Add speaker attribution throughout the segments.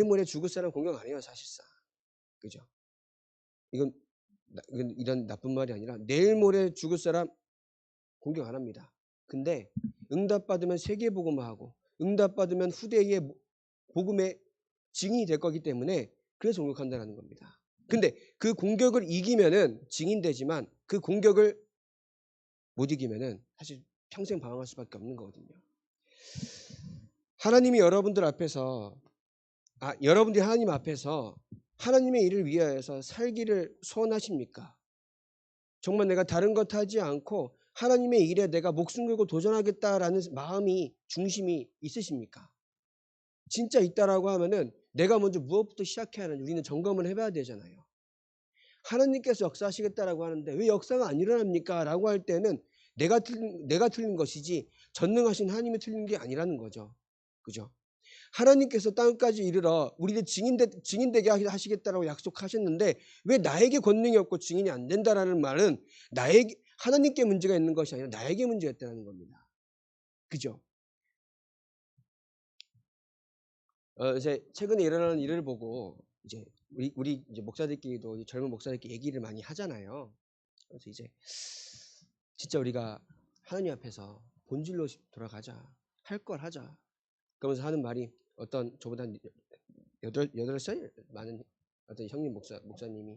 Speaker 1: 모레 죽을 사람 공격 안 해요, 사실상. 그죠? 이건, 나- 이건 이런 나쁜 말이 아니라 내일 모레 죽을 사람 공격 안 합니다. 근데 응답받으면 세계복음화 하고 응답받으면 후대의 모- 복음의 증인이 될 거기 때문에 그래서 공격한다는 겁니다. 근데 그 공격을 이기면은 증인되지만 그 공격을 못 이기면은 사실 평생 방황할 수밖에 없는 거거든요. 하나님이 여러분들 앞에서 아, 여러분들이 하나님 앞에서 하나님의 일을 위하여서 살기를 소원하십니까? 정말 내가 다른 것 하지 않고 하나님의 일에 내가 목숨 걸고 도전하겠다라는 마음이 중심이 있으십니까? 진짜 있다라고 하면은 내가 먼저 무엇부터 시작해야 하는지 우리는 점검을 해봐야 되잖아요. 하나님께서 역사하시겠다라고 하는데 왜 역사가 안 일어납니까? 라고 할 때는 내가 틀린, 내가 틀린 것이지 전능하신 하나님이 틀린 게 아니라는 거죠. 그죠? 하나님께서 땅까지 이르러 우리를 증인되, 증인되게 하시겠다라고 약속하셨는데 왜 나에게 권능이 없고 증인이 안 된다라는 말은 나에게 하나님께 문제가 있는 것이 아니라 나에게 문제가 있다는 겁니다. 그죠? 어, 이제 최근에 일어나는 일을 보고 이제 우리 우리 이제 목사들끼리도 이 젊은 목사들끼리 얘기를 많이 하잖아요. 그래서 이제 진짜 우리가 하나님 앞에서 본질로 돌아가자, 할 걸 하자. 그러면서 하는 말이 어떤 저보다 한 여덟 살 많은 어떤 형님 목사 목사님이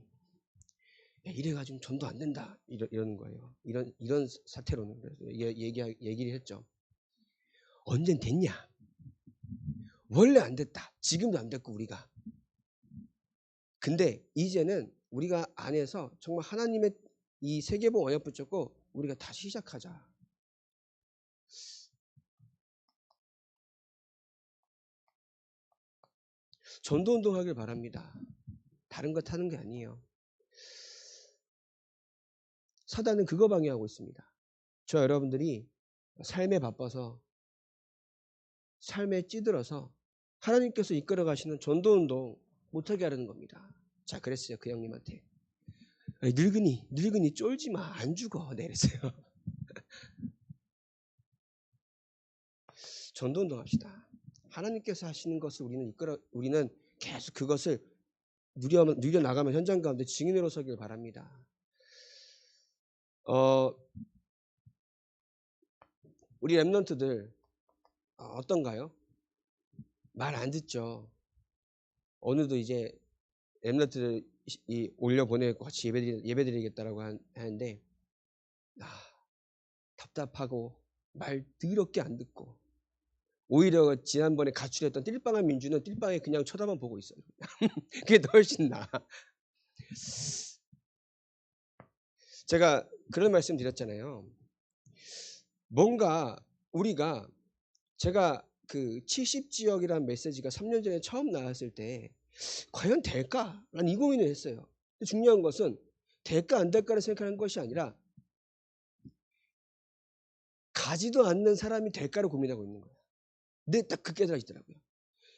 Speaker 1: 야, 이래가지고 전도 안 된다 이러, 이러는 거예요. 이런 이런 사태로는 얘기 얘기를 했죠. 언젠 됐냐? 원래 안 됐다. 지금도 안 됐고 우리가. 근데 이제는 우리가 안에서 정말 하나님의 이 세계봉 언약 붙잡고 우리가 다시 시작하자. 전도 운동 하길 바랍니다. 다른 것 하는 게 아니에요. 사단은 그거 방해하고 있습니다. 저 여러분들이 삶에 바빠서 삶에 찌들어서 하나님께서 이끌어 가시는 전도 운동 못하게 하려는 겁니다. 자, 그랬어요. 그 형님한테. 늙은이, 늙은이 쫄지 마. 안 죽어. 네, 그랬어요. 전도 운동 합시다. 하나님께서 하시는 것을 우리는 이끌어, 우리는 계속 그것을 누려, 누려 나가면 현장 가운데 증인으로 서길 바랍니다. 어, 우리 랩런트들 어, 어떤가요? 말 안 듣죠. 오늘도 이제 랩런트들 이 올려 보내고 같이 예배드리, 예배드리겠다라고 한- 하는데 아, 답답하고 말 더럽게 안 듣고 오히려 지난번에 가출했던 띨빵한 민주는 띨빵에 그냥 쳐다만 보고 있어요. 그게 더 훨씬 나아. 제가 그런 말씀 드렸잖아요. 뭔가 우리가 제가 그 70지역이라는 메시지가 3년 전에 처음 나왔을 때 과연 될까? 라는 이 고민을 했어요. 중요한 것은 될까 안 될까를 생각하는 것이 아니라 가지도 않는 사람이 될까를 고민하고 있는 거예요. 근데 딱그 깨달아지더라고요.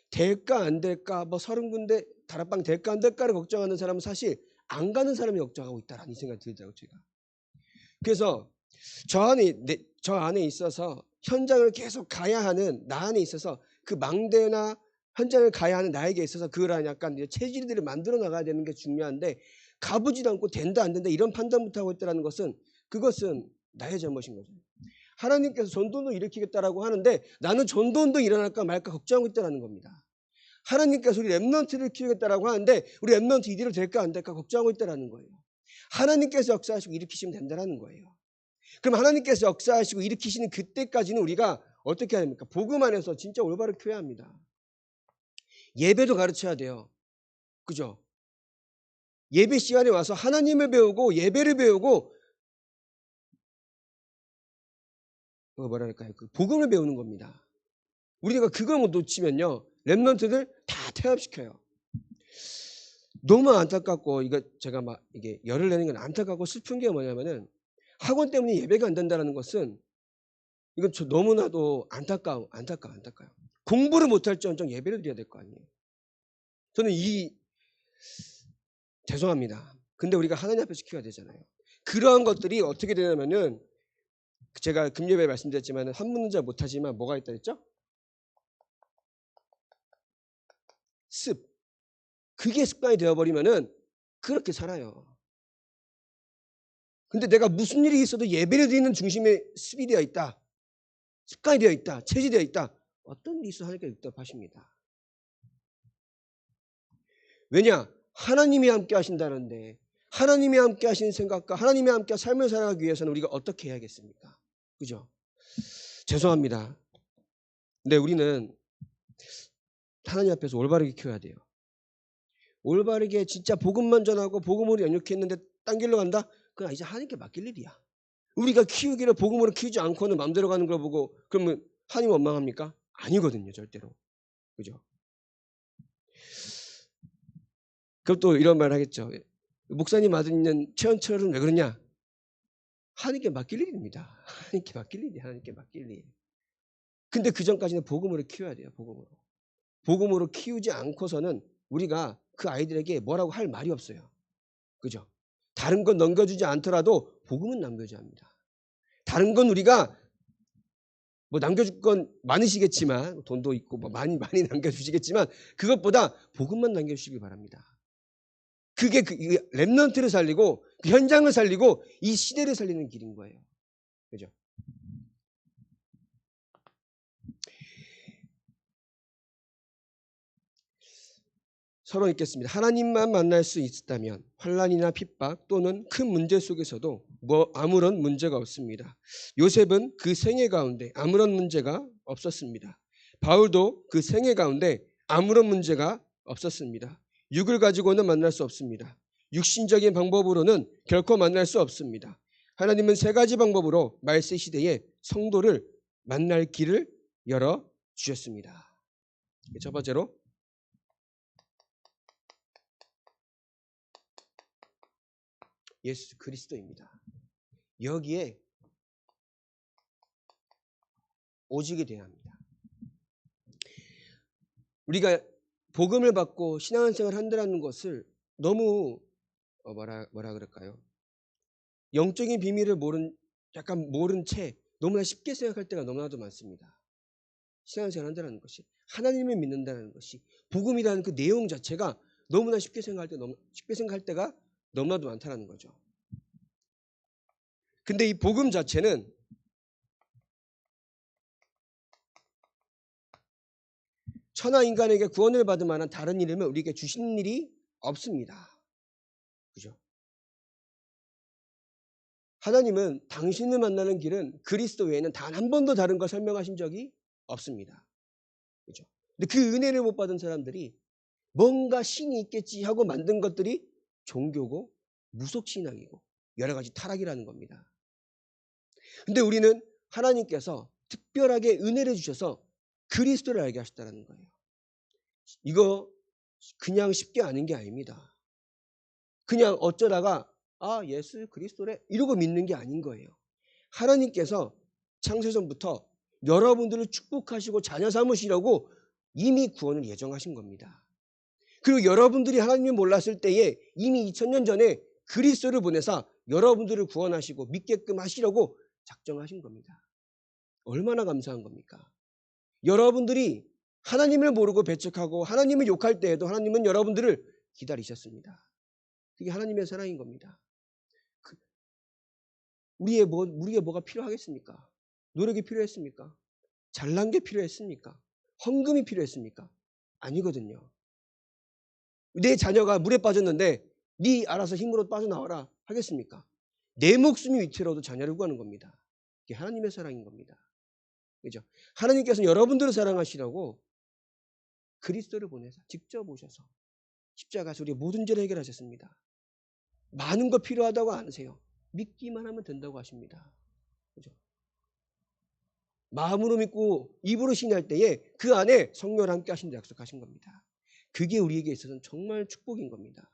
Speaker 1: 될까 안 될까 뭐 서른 군데 다락방 될까 안 될까를 걱정하는 사람은 사실 안 가는 사람이 걱정하고 있다라는 이 생각이 들더라고요. 제가. 그래서 저 안에 내- 저 안에 있어서 현장을 계속 가야 하는 나 안에 있어서 그 망대나 현장을 가야 하는 나에게 있어서 그런 약간 체질들을 만들어 나가야 되는 게 중요한데 가보지도 않고 된다 안 된다 이런 판단부터 하고 있다는 것은 그것은 나의 잘못인 거죠. 하나님께서 전도운동 일으키겠다라고 하는데 나는 전도운동 일어날까 말까 걱정하고 있다는 겁니다. 하나님께서 우리 랩런트를 키우겠다라고 하는데 우리 랩런트 이대로 될까 안 될까 걱정하고 있다는 거예요. 하나님께서 역사하시고 일으키시면 된다는 거예요. 그럼 하나님께서 역사하시고 일으키시는 그때까지는 우리가 어떻게 해야 됩니까? 복음 안에서 진짜 올바로 키워야 합니다. 예배도 가르쳐야 돼요. 그죠? 예배 시간에 와서 하나님을 배우고 예배를 배우고 뭐랄까요? 그 복음을 배우는 겁니다. 우리가 그걸 못 놓치면요. 랩런트들 다 퇴합시켜요. 너무 안타깝고 이거 제가 막 이게 열을 내는 건 안타깝고 슬픈 게 뭐냐면은 학원 때문에 예배가 안 된다는 것은 이건 저 너무나도 안타까워, 안타까워, 안타까워. 공부를 못할지언정 예배를 드려야 될 거 아니에요. 저는 이 죄송합니다. 근데 우리가 하나님 앞에 지켜야 되잖아요. 그러한 것들이 어떻게 되냐면은 제가 금요일에 말씀드렸지만 한 문자 못하지만 뭐가 있다 했죠? 습. 그게 습관이 되어버리면은 그렇게 살아요. 근데 내가 무슨 일이 있어도 예배를 드리는 중심에 습이 되어 있다. 습관이 되어 있다. 체질되어 있다. 어떤 일이 있어 하니까 육답하십니다. 왜냐? 하나님이 함께 하신다는데 하나님이 함께 하신 생각과 하나님이 함께 삶을 살아가기 위해서는 우리가 어떻게 해야겠습니까? 그죠? 죄송합니다. 근데 우리는 하나님 앞에서 올바르게 키워야 돼요. 올바르게 진짜 복음만 전하고 복음으로 연육했는데 딴 길로 간다? 그건 이제 하나님께 맡길 일이야. 우리가 키우기를 복음으로 키우지 않고는 마음대로 가는 걸 보고 그러면 하나님 원망합니까? 아니거든요, 절대로. 그죠? 그럼 또 이런 말 하겠죠. 목사님 아들 있는 최원철은 왜 그러냐? 하나님께 맡길 일입니다. 하나님께 맡길 일이 하나님께 맡길 일. 근데 그 전까지는 복음으로 키워야 돼요. 복음으로. 복음으로 키우지 않고서는 우리가 그 아이들에게 뭐라고 할 말이 없어요. 그죠? 다른 건 넘겨주지 않더라도 복음은 남겨줘야 합니다. 다른 건 우리가 뭐 남겨줄 건 많으시겠지만 돈도 있고 뭐 많이 많이 남겨주시겠지만 그것보다 복음만 남겨주시기 바랍니다. 그게 그 랩런트를 살리고 그 현장을 살리고 이 시대를 살리는 길인 거예요. 그죠? 서로 읽겠습니다. 하나님만 만날 수 있다면 환란이나 핍박 또는 큰 문제 속에서도 뭐 아무런 문제가 없습니다. 요셉은 그 생애 가운데 아무런 문제가 없었습니다. 바울도 그 생애 가운데 아무런 문제가 없었습니다. 육을 가지고는 만날 수 없습니다. 육신적인 방법으로는 결코 만날 수 없습니다. 하나님은 세 가지 방법으로 말세 시대에 성도를 만날 길을 열어 주셨습니다. 첫 번째로 예수 그리스도입니다. 여기에 오직이 돼야 합니다. 우리가 복음을 받고 신앙생활을 한다는 것을 너무 어 뭐라 뭐라 그럴까요? 영적인 비밀을 모른 약간 모른 채 너무나 쉽게 생각할 때가 너무나도 많습니다. 신앙생활 한다는 것이 하나님을 믿는다는 것이 복음이라는 그 내용 자체가 너무나 쉽게 생각할 때 너무 쉽게 생각할 때가 너무나도 많다는 거죠. 근데 이 복음 자체는 천하 인간에게 구원을 받을 만한 다른 이름을 우리에게 주신 일이 없습니다. 그죠? 하나님은 당신을 만나는 길은 그리스도 외에는 단 한 번도 다른 걸 설명하신 적이 없습니다. 그죠? 근데 그 은혜를 못 받은 사람들이 뭔가 신이 있겠지 하고 만든 것들이 종교고 무속신앙이고 여러 가지 타락이라는 겁니다. 근데 우리는 하나님께서 특별하게 은혜를 주셔서 그리스도를 알게 하셨다는 거예요. 이거 그냥 쉽게 아는 게 아닙니다. 그냥 어쩌다가 아 예수 그리스도래 이러고 믿는 게 아닌 거예요. 하나님께서 창세전부터 여러분들을 축복하시고 자녀 삼으시려고 이미 구원을 예정하신 겁니다. 그리고 여러분들이 하나님을 몰랐을 때에 이미 2000년 전에 그리스도를 보내사 여러분들을 구원하시고 믿게끔 하시려고 작정하신 겁니다. 얼마나 감사한 겁니까? 여러분들이 하나님을 모르고 배척하고 하나님을 욕할 때에도 하나님은 여러분들을 기다리셨습니다. 그게 하나님의 사랑인 겁니다. 그 우리의 뭐, 우리의 뭐가 필요하겠습니까? 노력이 필요했습니까? 잘난 게 필요했습니까? 헌금이 필요했습니까? 아니거든요. 내 자녀가 물에 빠졌는데 네 알아서 힘으로 빠져나와라 하겠습니까? 내 목숨이 위태로워도 자녀를 구하는 겁니다. 이게 하나님의 사랑인 겁니다. 그죠? 하나님께서는 여러분들을 사랑하시라고 그리스도를 보내서 직접 오셔서 십자가에서 우리의 모든 죄를 해결하셨습니다. 많은 거 필요하다고 안세요. 믿기만 하면 된다고 하십니다. 그죠? 마음으로 믿고 입으로 신할 때에 그 안에 성령을 함께 하신다 약속하신 겁니다. 그게 우리에게 있어서는 정말 축복인 겁니다.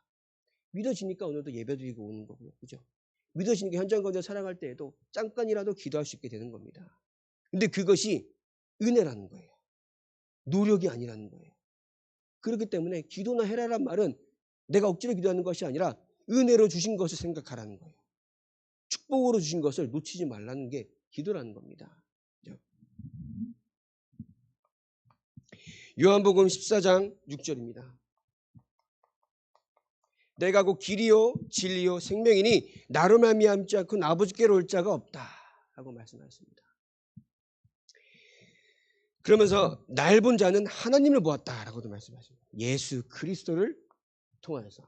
Speaker 1: 믿어지니까 오늘도 예배드리고 오는 거고요. 그죠? 믿어지니까 현장 가운데 살아갈 때에도 잠깐이라도 기도할 수 있게 되는 겁니다. 근데 그것이 은혜라는 거예요. 노력이 아니라는 거예요. 그렇기 때문에 기도나 해라란 말은 내가 억지로 기도하는 것이 아니라 은혜로 주신 것을 생각하라는 거예요. 축복으로 주신 것을 놓치지 말라는 게 기도라는 겁니다. 요한복음 14장 6절입니다. 내가 곧 길이요 진리요 생명이니 나로 말미암지 않고 아버지께로 올 자가 없다 라고 말씀하셨습니다. 그러면서 날 본 자는 하나님을 보았다라고도 말씀하십니다. 예수 그리스도를 통하여서.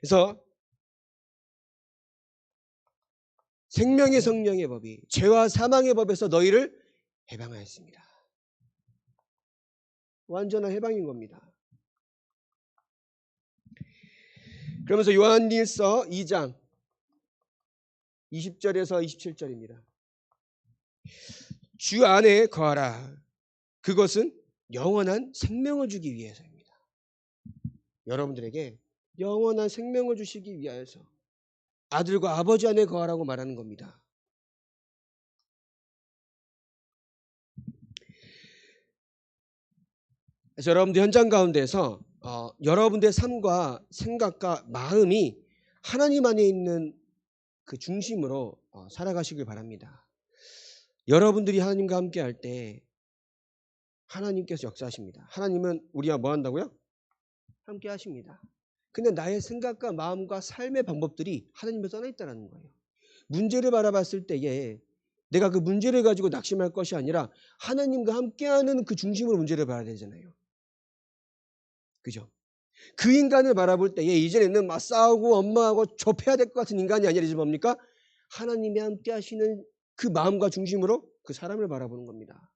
Speaker 1: 그래서 생명의 성령의 법이 죄와 사망의 법에서 너희를 해방하였습니다. 완전한 해방인 겁니다. 그러면서 요한일서 2장 20절에서 27절입니다. 주 안에 거하라. 그것은 영원한 생명을 주기 위해서입니다. 여러분들에게 영원한 생명을 주시기 위하여서 아들과 아버지 안에 거하라고 말하는 겁니다. 그래서 여러분들 현장 가운데서 어, 여러분들의 삶과 생각과 마음이 하나님 안에 있는 그 중심으로 어, 살아가시길 바랍니다. 여러분들이 하나님과 함께 할 때 하나님께서 역사하십니다. 하나님은 우리와 뭐 한다고요? 함께 하십니다. 근데 나의 생각과 마음과 삶의 방법들이 하나님에 떠나 있다는 거예요. 문제를 바라봤을 때에 내가 그 문제를 가지고 낙심할 것이 아니라 하나님과 함께하는 그 중심으로 문제를 봐야 되잖아요. 그죠? 그 인간을 바라볼 때에 이전에는 막 싸우고 엄마하고 좁혀야 될 것 같은 인간이 아니라 이제 뭡니까? 하나님이 함께 하시는 그 마음과 중심으로 그 사람을 바라보는 겁니다.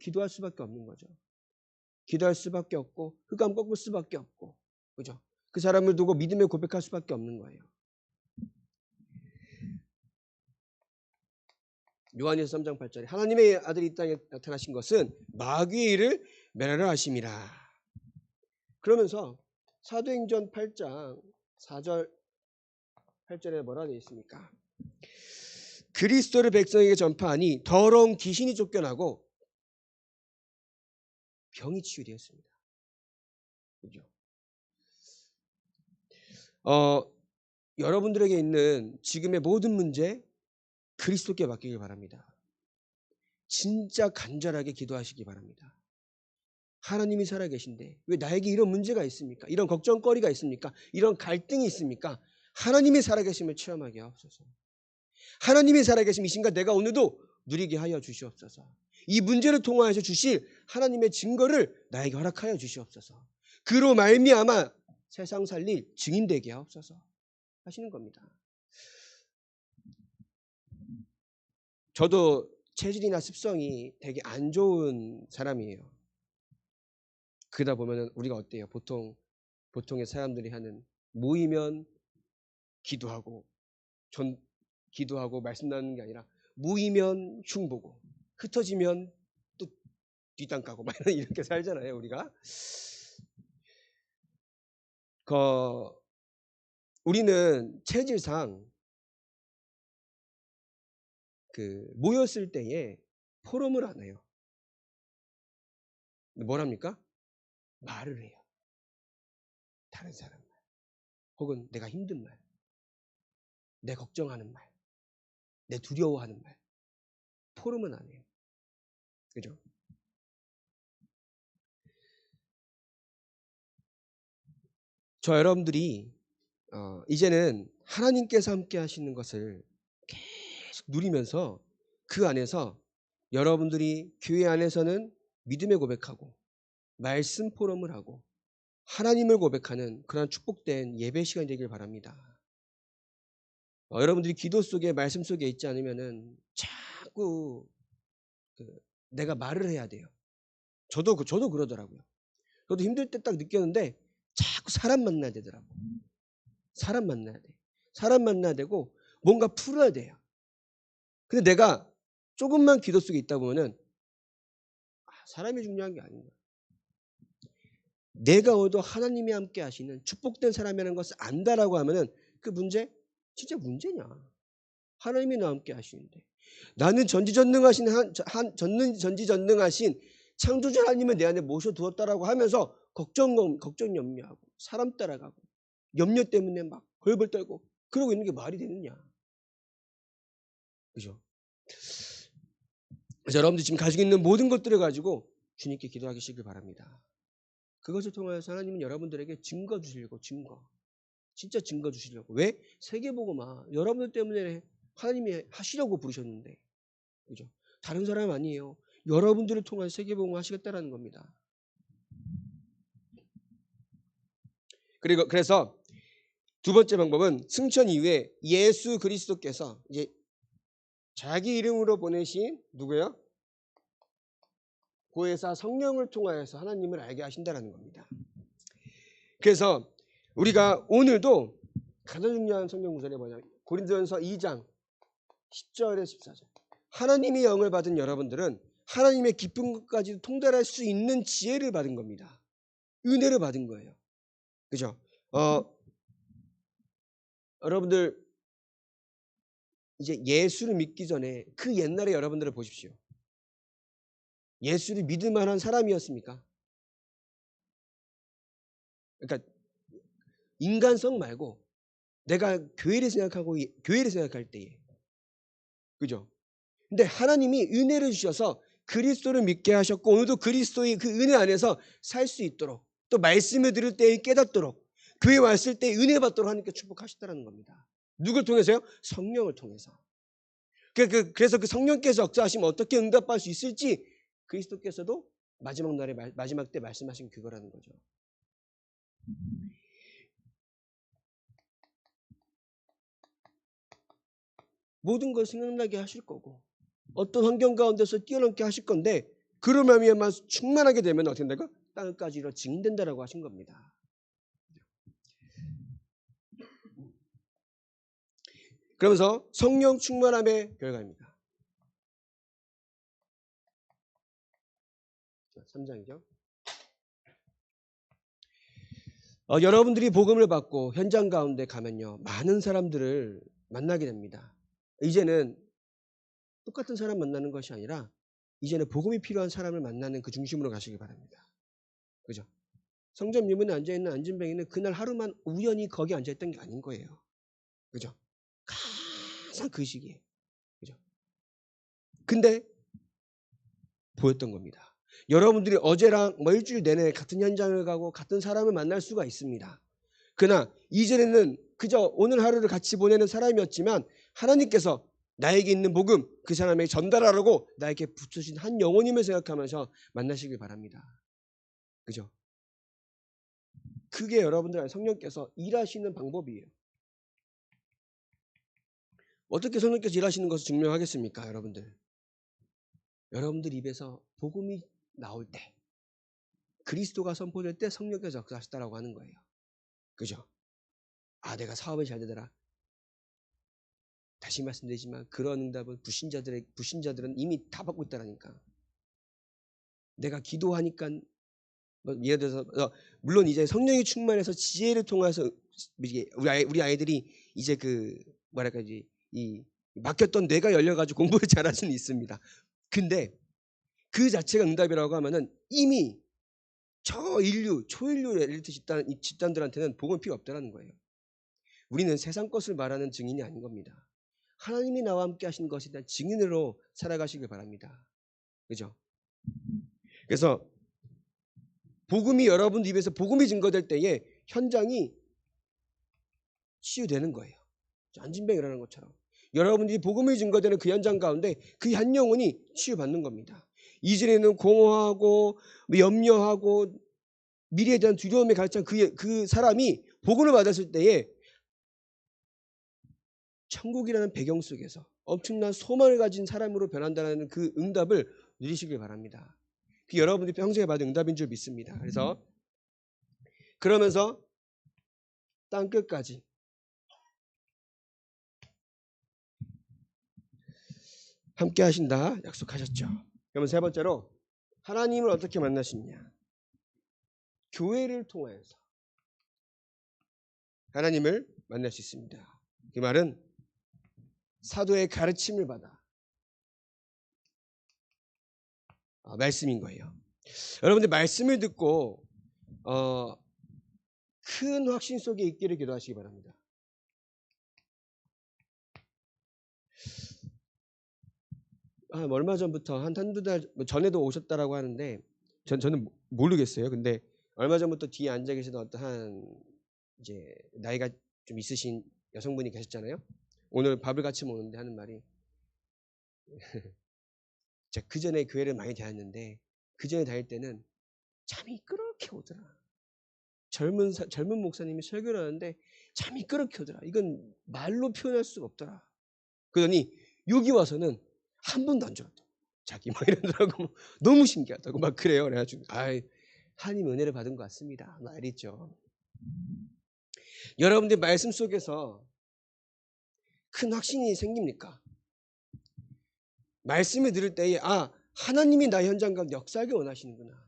Speaker 1: 기도할 수밖에 없는 거죠. 기도할 수밖에 없고 흑암 꺾을 수밖에 없고 그죠? 그 사람을 두고 믿음에 고백할 수밖에 없는 거예요. 요한일서 3장 8절에 하나님의 아들이 이 땅에 나타나신 것은 마귀의 일을 멸하려 하심이라. 그러면서 사도행전 8장 4절 8절에 뭐라 되어 있습니까? 그리스도를 백성에게 전파하니 더러운 귀신이 쫓겨나고 병이 치유되었습니다. 그죠? 어, 여러분들에게 있는 지금의 모든 문제 그리스도께 맡기길 바랍니다. 진짜 간절하게 기도하시기 바랍니다. 하나님이 살아계신데 왜 나에게 이런 문제가 있습니까? 이런 걱정거리가 있습니까? 이런 갈등이 있습니까? 하나님이 살아계심을 체험하게 하옵소서. 하나님이 살아계심 이 순간 내가 오늘도 누리게 하여 주시옵소서. 이 문제를 통하여서 주실 하나님의 증거를 나에게 허락하여 주시옵소서. 그로 말미암아 세상 살릴 증인 되게 하옵소서 하시는 겁니다. 저도 체질이나 습성이 되게 안 좋은 사람이에요. 그러다 보면 우리가 어때요? 보통 보통의 사람들이 하는 모이면 기도하고 전 기도하고 말씀 나누는 게 아니라 모이면 흉보고 흩어지면 또 뒷땅 까고 막 이렇게 살잖아요 우리가 그 우리는 체질상 그 모였을 때에 포럼을 안 해요. 뭐랍니까? 말을 해요. 다른 사람 말. 혹은 내가 힘든 말. 내 걱정하는 말. 내 두려워하는 말. 포럼은 안 해요. 그죠? 저 여러분들이 어, 이제는 하나님께서 함께 하시는 것을 계속 누리면서 그 안에서 여러분들이 교회 안에서는 믿음의 고백하고 말씀 포럼을 하고 하나님을 고백하는 그런 축복된 예배 시간이 되길 바랍니다. 어, 여러분들이 기도 속에 말씀 속에 있지 않으면은 자꾸 그 내가 말을 해야 돼요. 저도 그- 저도 그러더라고요. 저도 힘들 때 딱 느꼈는데 자꾸 사람 만나야 되더라고. 사람 만나야 돼. 사람 만나야 되고 뭔가 풀어야 돼요. 근데 내가 조금만 기도 속에 있다 보면은 아, 사람이 중요한 게 아닌가. 내가 오도 하나님이 함께 하시는 축복된 사람이라는 것을 안다라고 하면은 그 문제 진짜 문제냐? 하나님이 나와 함께 하시는데 나는 전지전능하신 한, 한 전능 전지전능하신 창조주 하나님을 내 안에 모셔 두었다라고 하면서 걱정 걱정 염려하고 사람 따라가고 염려 때문에 막 벌벌 떨고 그러고 있는 게 말이 되느냐? 그죠? 여러분들 지금 가지고 있는 모든 것들을 가지고 주님께 기도하시길 바랍니다. 그것을 통하여서 하나님은 여러분들에게 증거 주시려고 증거. 진짜 증거 주시려고. 왜? 세계보고마 여러분들 때문에 하나님이 하시려고 부르셨는데. 그죠? 다른 사람 아니에요. 여러분들을 통한 세계보고 하시겠다라는 겁니다. 그리고 그래서 두 번째 방법은 승천 이후에 예수 그리스도께서 이제 자기 이름으로 보내신 누구요? 고해사 성령을 통하여서 하나님을 알게 하신다는 겁니다. 그래서 우리가 오늘도 가장 중요한 성경 구절이 뭐냐? 고린도전서 2장 10절에 14절. 하나님의 영을 받은 여러분들은 하나님의 깊은 것까지 통달할 수 있는 지혜를 받은 겁니다. 은혜를 받은 거예요. 그죠? 어, 여러분들 이제 예수를 믿기 전에 그 옛날에 여러분들을 보십시오. 예수를 믿을 만한 사람이었습니까? 그러니까 인간성 말고 내가 교회를 생각하고 교회를 생각할 때에 그죠? 근데 하나님이 은혜를 주셔서 그리스도를 믿게 하셨고 오늘도 그리스도의 그 은혜 안에서 살 수 있도록 또 말씀을 들을 때에 깨닫도록 교회 왔을 때 은혜 받도록 하나님께 축복하셨다는 겁니다. 누굴 통해서요? 성령을 통해서. 그, 그, 그래서 그 성령께서 역사하시면 어떻게 응답할 수 있을지 그리스도께서도 마지막 날에 마지막 때 말씀하신 그거라는 거죠. 모든 걸 생각나게 하실 거고 어떤 환경 가운데서 뛰어넘게 하실 건데 그러면 충만하게 되면 어떻게 된다고? 땅까지 이뤄 증인된다라고 하신 겁니다. 그러면서 성령 충만함의 결과입니다. 3장이죠. 어, 여러분들이 복음을 받고 현장 가운데 가면요. 많은 사람들을 만나게 됩니다. 이제는 똑같은 사람 만나는 것이 아니라 이제는 복음이 필요한 사람을 만나는 그 중심으로 가시기 바랍니다. 그죠? 성전 유문에 앉아있는 안진뱅이는 그날 하루만 우연히 거기 앉아있던 게 아닌 거예요. 그죠? 항상 그 시기에. 그죠? 근데 보였던 겁니다. 여러분들이 어제랑 뭐 일주일 내내 같은 현장을 가고 같은 사람을 만날 수가 있습니다. 그러나 이전에는 그저 오늘 하루를 같이 보내는 사람이었지만 하나님께서 나에게 있는 복음 그 사람에게 전달하라고 나에게 붙으신 한 영혼임을 생각하면서 만나시길 바랍니다. 그죠? 그게 여러분들 성령께서 일하시는 방법이에요. 어떻게 성령께서 일하시는 것을 증명하겠습니까, 여러분들? 여러분들 입에서 복음이 나올 때, 그리스도가 선포될 때 성령께서 역사하셨다라고 하는 거예요. 그죠? 아, 내가 사업이 잘 되더라. 다시 말씀드리지만 그런 응답은 불신자들의 불신자들은 이미 다 받고 있다라니까. 내가 기도하니까 뭐 예를 들어서 어, 물론 이제 성령이 충만해서 지혜를 통해서 우리 아이, 우리 아이들이 이제 그 뭐랄까 이제 이 막혔던 뇌가 열려가지고 공부를 잘할 수는 있습니다. 근데 그 자체가 응답이라고 하면은 이미 저 인류 초인류 엘리트 집단 집단들한테는 복음 필요 없다라는 거예요. 우리는 세상 것을 말하는 증인이 아닌 겁니다. 하나님이 나와 함께 하신 것에 대한 증인으로 살아가시길 바랍니다. 그죠? 그래서 복음이 여러분 입에서 복음이 증거될 때에 현장이 치유되는 거예요. 안진뱅이라는 것처럼. 여러분들이 복음이 증거되는 그 현장 가운데 그 한 영혼이 치유받는 겁니다. 이전에는 공허하고 뭐 염려하고 미래에 대한 두려움에 가득 찬 그, 그 사람이 복음을 받았을 때에 천국이라는 배경 속에서 엄청난 소망을 가진 사람으로 변한다는 그 응답을 누리시길 바랍니다. 그 여러분들이 평생에 받은 응답인 줄 믿습니다. 그래서 그러면서 땅 끝까지 함께 하신다 약속하셨죠. 그러면 세 번째로 하나님을 어떻게 만나시느냐? 교회를 통하여서 하나님을 만날 수 있습니다. 그 말은 사도의 가르침을 받아 어, 말씀인 거예요. 여러분들 말씀을 듣고 어, 큰 확신 속에 있기를 기도하시기 바랍니다. 한 얼마 전부터 한 한두 달뭐 전에도 오셨다라고 하는데 전 저는 모르겠어요. 근데 얼마 전부터 뒤에 앉아 계시던 어떠한 이제 나이가 좀 있으신 여성분이 계셨잖아요. 오늘 밥을 같이 먹는데 하는 말이 제가 그 전에 교회를 많이 다녔는데 그 전에 다닐 때는 잠이 그렇게 오더라. 젊은 사- 젊은 목사님이 설교를 하는데 잠이 그렇게 오더라. 이건 말로 표현할 수가 없더라. 그러더니 여기 와서는 한 번도 안 졸았다. 자기 막 이러더라고. 너무 신기하다고 막 그래요. 그래가지고 아이 하나님 은혜를 받은 것 같습니다. 말이죠. 여러분들 말씀 속에서 큰 확신이 생깁니까? 말씀을 들을 때에 아 하나님이 나 현장 가운데 역사하기 원하시는구나.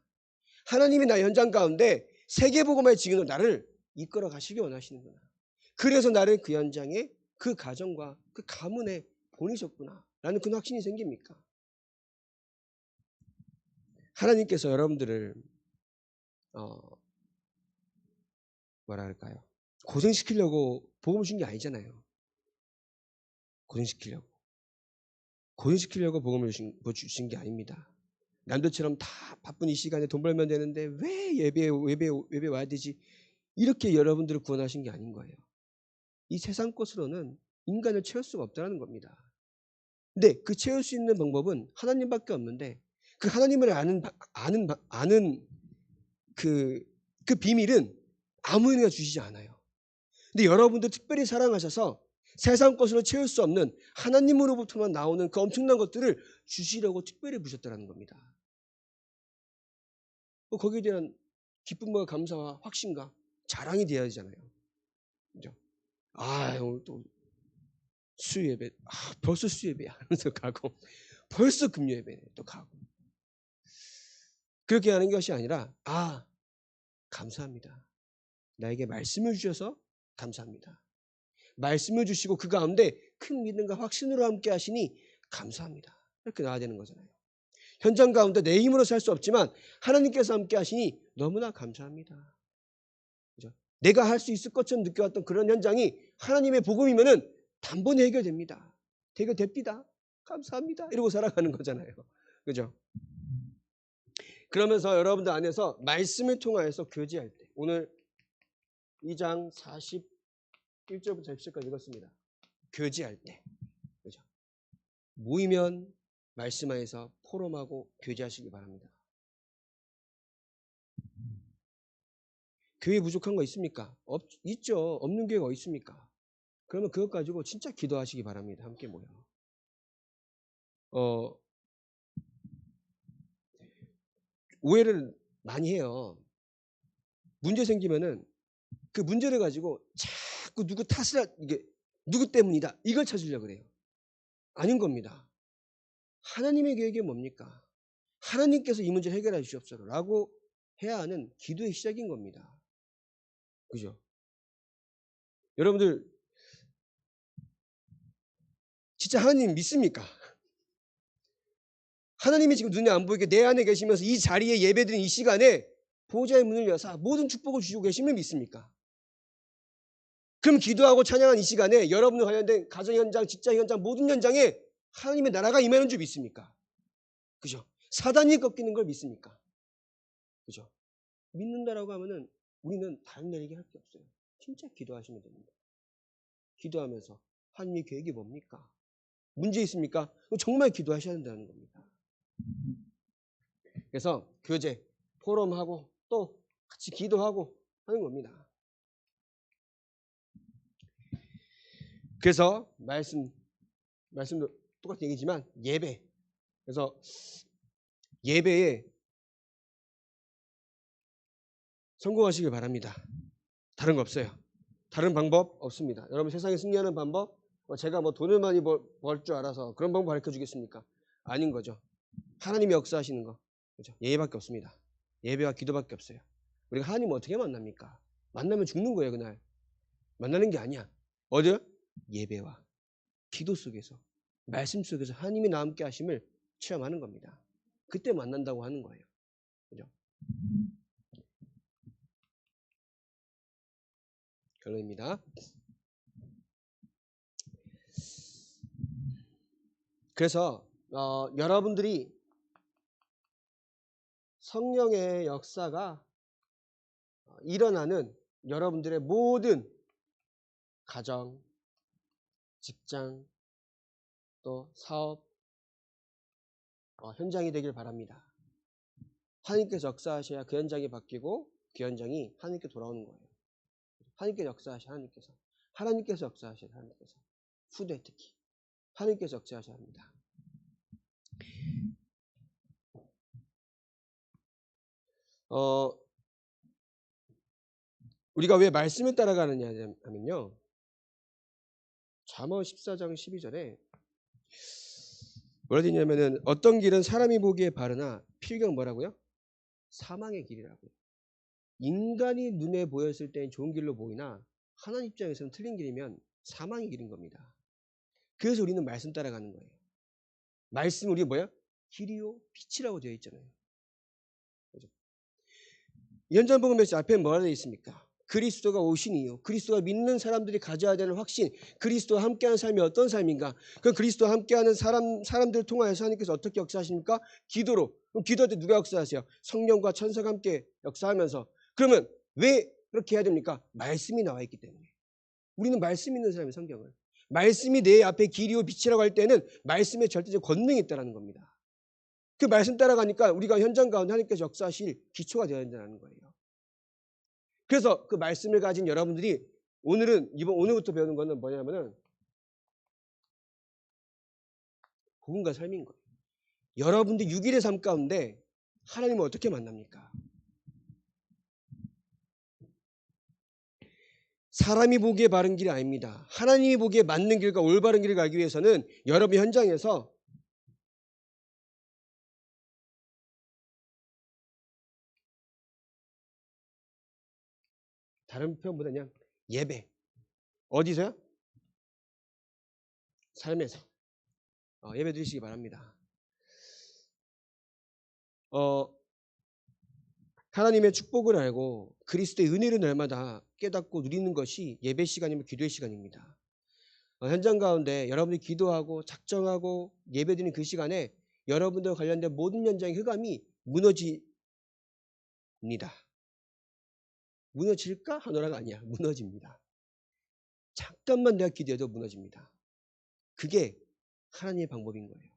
Speaker 1: 하나님이 나 현장 가운데 세계복음화의 지금으로 나를 이끌어 가시기 원하시는구나. 그래서 나를 그 현장에 그 가정과 그 가문에 보내셨구나. 라는 그 확신이 생깁니까? 하나님께서 여러분들을 어 뭐라 할까요? 고생시키려고 복음 준게 아니잖아요. 고생시키려고. 고생시키려고 복음을 주신, 뭐 주신 게 아닙니다. 남들처럼 다 바쁜 이 시간에 돈 벌면 되는데 왜 예배 예배 예배 와야 되지? 이렇게 여러분들을 구원하신 게 아닌 거예요. 이 세상 것으로는 인간을 채울 수가 없다는 겁니다. 근데 그 채울 수 있는 방법은 하나님밖에 없는데 그 하나님을 아는 바- 아는 바- 아는 그그 비밀은 아무나 주시지 않아요. 근데 여러분들 특별히 사랑하셔서 세상 것으로 채울 수 없는 하나님으로부터만 나오는 그 엄청난 것들을 주시려고 특별히 부셨다는 겁니다. 뭐 거기에 대한 기쁨과 감사와 확신과 자랑이 되어야 되잖아요. 그죠? 아, 오늘 또 수예배, 아, 벌써 수예배야 하면서 가고, 벌써 금요예배 또 가고. 그렇게 하는 것이 아니라, 아, 감사합니다. 나에게 말씀을 주셔서 감사합니다. 말씀을 주시고 그 가운데 큰 믿음과 확신으로 함께 하시니 감사합니다. 이렇게 나와야 되는 거잖아요. 현장 가운데 내 힘으로 살 수 없지만 하나님께서 함께 하시니 너무나 감사합니다. 그죠? 내가 할 수 있을 것처럼 느껴왔던 그런 현장이 하나님의 복음이면은 단번에 해결됩니다. 해결됩니다. 감사합니다. 이러고 살아가는 거잖아요. 그죠? 그러면서 여러분들 안에서 말씀을 통하여서 교제할 때 오늘 2장 41절부터 10절까지 읽었습니다. 교제할 때. 그죠? 모이면 말씀 하에서 포럼하고 교제하시기 바랍니다. 교회 부족한 거 있습니까? 없, 있죠. 없는 교회가 있습니까? 그러면 그것 가지고 진짜 기도하시기 바랍니다. 함께 모여. 어, 오해를 많이 해요. 문제 생기면은 그 문제를 가지고 자꾸 누구 탓을 하- 이게 누구 때문이다 이걸 찾으려 그래요. 아닌 겁니다. 하나님의 계획이 뭡니까? 하나님께서 이 문제를 해결해 주시옵소서라고 해야 하는 기도의 시작인 겁니다. 그죠? 여러분들 진짜 하나님 믿습니까? 하나님이 지금 눈에 안 보이게 내 안에 계시면서 이 자리에 예배드린 이 시간에 보호자의 문을 여사 모든 축복을 주시고 계심을 믿습니까? 그럼 기도하고 찬양한 이 시간에 여러분과 관련된 가정 현장, 직장 현장, 모든 현장에 하나님의 나라가 임하는 줄 믿습니까? 그죠? 사단이 꺾이는 걸 믿습니까? 그죠? 믿는다라고 하면은 우리는 다른 날 얘기 할 게 없어요. 진짜 기도하시면 됩니다. 기도하면서 하나님의 계획이 뭡니까? 문제 있습니까? 정말 기도하셔야 된다는 겁니다. 그래서 교제, 포럼하고 또 같이 기도하고 하는 겁니다. 그래서 말씀 말씀도 똑같은 얘기지만 예배. 그래서 예배에 성공하시길 바랍니다. 다른 거 없어요. 다른 방법 없습니다. 여러분 세상에 승리하는 방법 뭐 제가 뭐 돈을 많이 벌 줄 알아서 그런 방법 가르쳐 주겠습니까? 아닌 거죠. 하나님이 역사하시는 거. 그죠? 예배밖에 없습니다. 예배와 기도밖에 없어요. 우리가 하나님 어떻게 만납니까? 만나면 죽는 거예요, 그날. 만나는 게 아니야. 어디요? 예배와 기도 속에서 말씀 속에서 하나님이 나와 함께 하심을 체험하는 겁니다. 그때 만난다고 하는 거예요. 그죠? 결론입니다. 그래서 어, 여러분들이 성령의 역사가 일어나는 여러분들의 모든 가정, 직장, 또 사업, 어, 현장이 되길 바랍니다. 하나님께서 역사하셔야 그 현장이 바뀌고 그 현장이 하나님께 돌아오는 거예요. 하나님께서 역사하셔야 하나님께서. 하나님께서 역사하셔야 하나님께서. 후대 특히. 하나님께서 역사하셔야 합니다. 어, 우리가 왜 말씀을 따라가느냐 하면요. 잠언 14장 12절에 뭐라 되냐면은 어떤 길은 사람이 보기에 바르나 필경 뭐라고요? 사망의 길이라고요. 인간이 눈에 보였을 때는 좋은 길로 보이나 하나님 입장에서는 틀린 길이면 사망의 길인 겁니다. 그래서 우리는 말씀 따라가는 거예요. 말씀 우리 뭐야? 길이요 빛이라고 되어 있잖아요. 그죠? 연전복음 메시지 앞에 뭐라 되어 있습니까? 그리스도가 오신 이유, 그리스도가 믿는 사람들이 가져야 되는 확신, 그리스도와 함께하는 삶이 어떤 삶인가? 그 그리스도와 함께하는 사람 사람들을 통하여서 하나님께서 어떻게 역사하십니까? 기도로. 그럼 기도할 때 누가 역사하세요? 성령과 천사가 함께 역사하면서. 그러면 왜 그렇게 해야 됩니까? 말씀이 나와 있기 때문에. 우리는 말씀 있는 사람이 성경을. 말씀이 내 앞에 길이요 빛이라고 할 때는 말씀에 절대적 권능이 있다는 겁니다. 그 말씀 따라가니까 우리가 현장 가운데 하나님께서 역사하실 기초가 되어야 된다는 거예요. 그래서 그 말씀을 가진 여러분들이 오늘은 이번 오늘부터 배우는 거는 뭐냐면은 복음과 삶인 거예요. 여러분들 6일의 삶 가운데 하나님을 어떻게 만납니까? 사람이 보기에 바른 길이 아닙니다. 하나님이 보기에 맞는 길과 올바른 길을 가기 위해서는 여러분 현장에서 다른 표현보다 그냥 예배. 어디서요? 삶에서. 어, 예배 드리시기 바랍니다. 어, 하나님의 축복을 알고 그리스도의 은혜를 날마다 깨닫고 누리는 것이 예배 시간이면 기도의 시간입니다. 어, 현장 가운데 여러분들이 기도하고 작정하고 예배드리는 그 시간에 여러분들 관련된 모든 현장의 흑암이 무너집니다. 무너질까 하노라가 아니야. 무너집니다. 잠깐만 내가 기도해도 무너집니다. 그게 하나님의 방법인 거예요.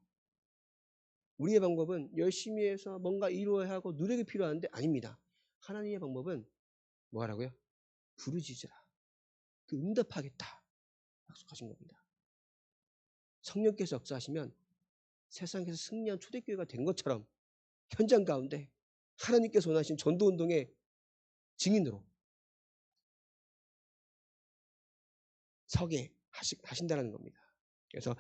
Speaker 1: 우리의 방법은 열심히 해서 뭔가 이루어야 하고 노력이 필요한데 아닙니다. 하나님의 방법은 뭐 하라고요? 부르짖으라. 그 응답하겠다. 약속하신 겁니다. 성령께서 역사하시면 세상에서 승리한 초대교회가 된 것처럼 현장 가운데 하나님께서 원하신 전도운동의 증인으로 서게 하신다는 겁니다. 그래서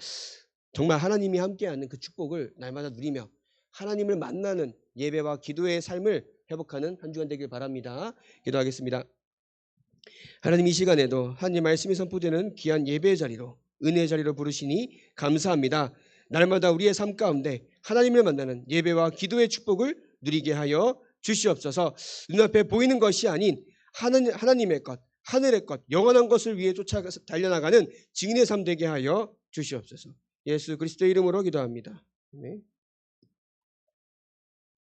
Speaker 1: 정말 하나님이 함께하는 그 축복을 날마다 누리며 하나님을 만나는 예배와 기도의 삶을 회복하는 한 주간 되길 바랍니다. 기도하겠습니다. 하나님 이 시간에도 하나님 말씀이 선포되는 귀한 예배의 자리로 은혜의 자리로 부르시니 감사합니다. 날마다 우리의 삶 가운데 하나님을 만나는 예배와 기도의 축복을 누리게 하여 주시옵소서. 눈앞에 보이는 것이 아닌 하나님, 하나님의 것, 하늘의 것, 영원한 것을 위해 쫓아 달려나가는 증인의 삶 되게 하여 주시옵소서. 예수 그리스도의 이름으로 기도합니다. 네.